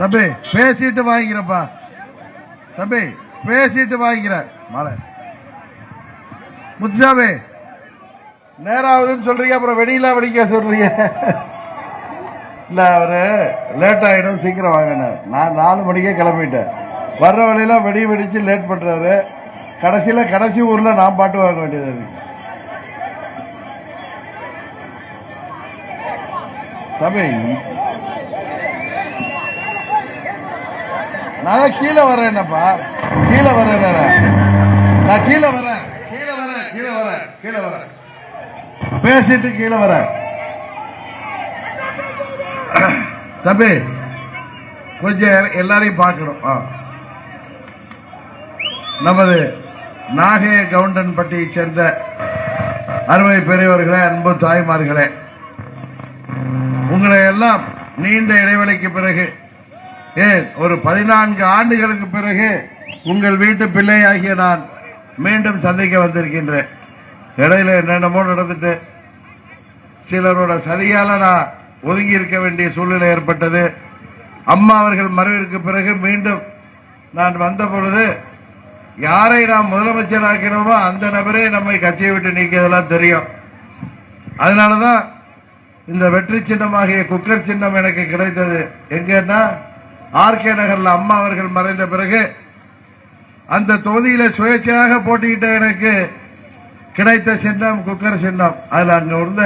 தம்பி பேசிட்டு வாங்கிக்கிறப்பா. தம்பி பேசிட்டு வாங்கிக்கிற. மழை முத்துசாமி நேராவதுன்னு சொல்றீங்க அப்புறம் வெடியெல்லாம் வெடிக்க சொல்றீங்க. இல்ல அவரு லேட் ஆகிடும் சீக்கிரம் வாங்கினார் நான் நாலு மணிக்கே கிளம்பிட்டேன். வர்ற வழியில வெடி வெடிச்சு லேட் பண்றாரு. கடைசியில கடைசி ஊர்ல நான் பாட்டு வாங்க வேண்டியது இருக்கு. தம்பி நான் கீழே வரேன் என்னப்பா? கீழே வரேன் நான் கீழே வரேன். கீழே வரேன் கீழே வரேன் கீழே வரேன். பேசிட்டு கீழே வரேன். தம்பி கொஞ்சம் எல்லாரையும் பார்க்கணும். ஆ. நமது நாகே கவுண்டன்பட்டியை சேர்ந்த அருமை பெரியவர்களே அன்பு தாய்மார்களே உங்களை எல்லாம் நீண்ட இடைவெளிக்கு பிறகு ஏன்? ஒரு பதினான்கு ஆண்டுகளுக்கு பிறகு உங்கள் வீட்டு பிள்ளையாகிய நான் மீண்டும் சந்திக்க வந்திருக்கின்றேன். இடையில என்னென்னமோ நடந்துட்டு சிலரோட சதியால நான் ஒதுங்கி இருக்க வேண்டிய சூழ்நிலை ஏற்பட்டது. அம்மா அவர்கள் மறைவிற்கு பிறகு மீண்டும் நான் வந்த பொழுது யாரை நாம் முதலமைச்சராக்கிறோமோ அந்த நபரே நம்மை கட்சியை விட்டு நீக்கியதெல்லாம் தெரியும். அதனாலதான் இந்த வெற்றி சின்னமாகிய குக்கர் சின்னம் எனக்கு கிடைத்தது. எங்கன்னா ஆர்கே நகர்ல அம்மா அவர்கள் மறைந்த பிறகு அந்த தொகுதியில சுயேட்சையாக போட்டியிட்ட எனக்கு கிடைத்த சின்னம் குக்கர் சின்னம். அதுல அங்க இருந்த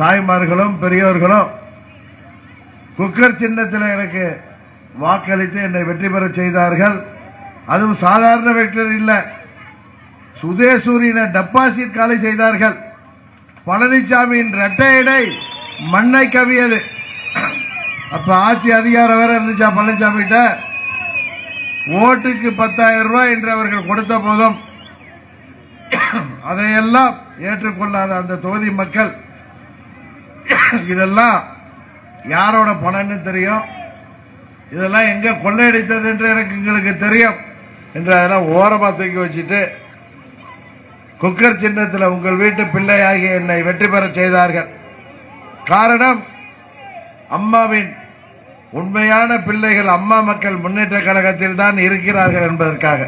தாய்மார்களும் பெரியோர்களும் குக்கர் சின்னத்தில் எனக்கு வாக்களித்து என்னை வெற்றி பெற செய்தார்கள். அதுவும் சாதாரண வெற்றி இல்லை. சுதேசூரின டெபாசிட் காலை செய்தார்கள். பழனிசாமியின் ரெட்டையடை மண்ணை கவியது. அப்ப ஆட்சி அதிகாரம் வேற இருந்துச்சா பழனிசாமிகிட்ட? ஓட்டுக்கு பத்தாயிரம் ரூபாய் என்று அவர்கள் கொடுத்த போதும் அதையெல்லாம் ஏற்றுக்கொள்ளாத அந்த தொகுதி மக்கள் இதெல்லாம் யாரோட பணம்னு தெரியும்? இதெல்லாம் எங்க கொள்ளையடித்தது என்று எனக்கு எங்களுக்கு தெரியும் என்று அதெல்லாம் ஓரமா தூக்கி வச்சுட்டு குக்கர் சின்னத்தில் உங்கள் வீட்டு பிள்ளையாகி என்னை வெற்றி பெற செய்தார்கள். காரணம் அம்மாவின் உண்மையான பிள்ளைகள் அம்மா மக்கள் முன்னேற்ற கழகத்தில் தான் இருக்கிறார்கள் என்பதற்காக.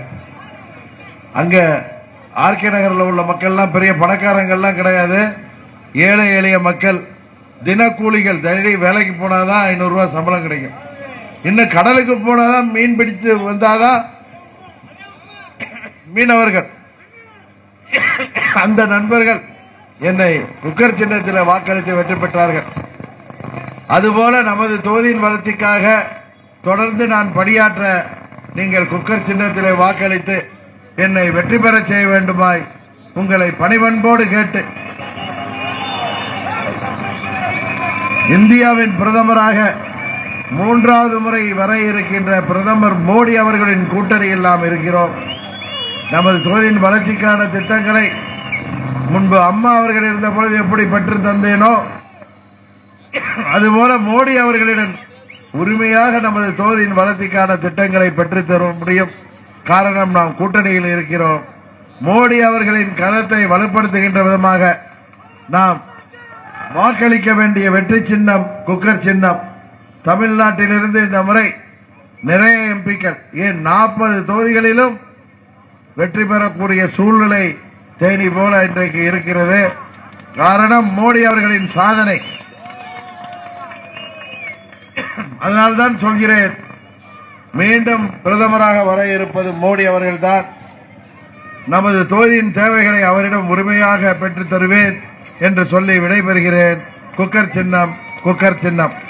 அங்க ஆர்கே நகரில் உள்ள மக்கள்லாம் பெரிய பணக்காரங்கள்லாம் கிடையாது. ஏழை எளிய மக்கள் தினக்கூலிகள் டெய்லி வேலைக்கு போனாதான் ஐநூறுரூவா சம்பளம் கிடைக்கும். இன்னும் கடலுக்கு போனாதான் மீன் பிடித்து வந்தாதான் மீனவர்கள். அந்த நண்பர்கள் என்னை குக்கர் சின்னத்தில் வாக்களித்து வெற்றி பெற்றார்கள். அதுபோல நமது தொகுதியின் வளர்ச்சிக்காக தொடர்ந்து நான் பணியாற்ற நீங்கள் குக்கர் சின்னத்திலே வாக்களித்து என்னை வெற்றி பெற செய்ய வேண்டுமாய் உங்களை பணிவன்போடு கேட்டு இந்தியாவின் பிரதமராக மூன்றாவது முறை வர இருக்கின்ற பிரதமர் மோடி அவர்களின் கூட்டணியில் நாம் இருக்கிறோம். நமது தொகுதியின் வளர்ச்சிக்கான திட்டங்களை முன்பு அம்மா அவர்கள் இருந்த பொழுது எப்படி பெற்று தந்தேனோ அதுபோல மோடி அவர்களிடம் உரிமையாக நமது தொகுதியின் வளர்ச்சிக்கான திட்டங்களை பெற்றுத் தர முடியும். காரணம் நாம் கூட்டணியில் இருக்கிறோம். மோடி அவர்களின் களத்தை வலுப்படுத்துகின்ற விதமாக நாம் வாக்களிக்க வேண்டிய வெற்றி சின்னம் குக்கர் சின்னம். தமிழ்நாட்டிலிருந்து இந்த முறை நிறைய எம்பிக்கள் ஏன் நாற்பது தொகுதிகளிலும் வெற்றி பெறக்கூடிய சூழ்நிலை தேனி போல இன்றைக்கு இருக்கிறது. காரணம் மோடி அவர்களின் சாதனை அதனால்தான் சொல்கிறேன். மீண்டும் பிரதமராக வர இருப்பது மோடி அவர்கள்தான். நமது தொகுதியின் தேவைகளை அவரிடம் உரிமையாக பெற்றுத் தருவேன் என்று சொல்லி விடைபெறுகிறேன். குக்கர் சின்னம் குக்கர் சின்னம்.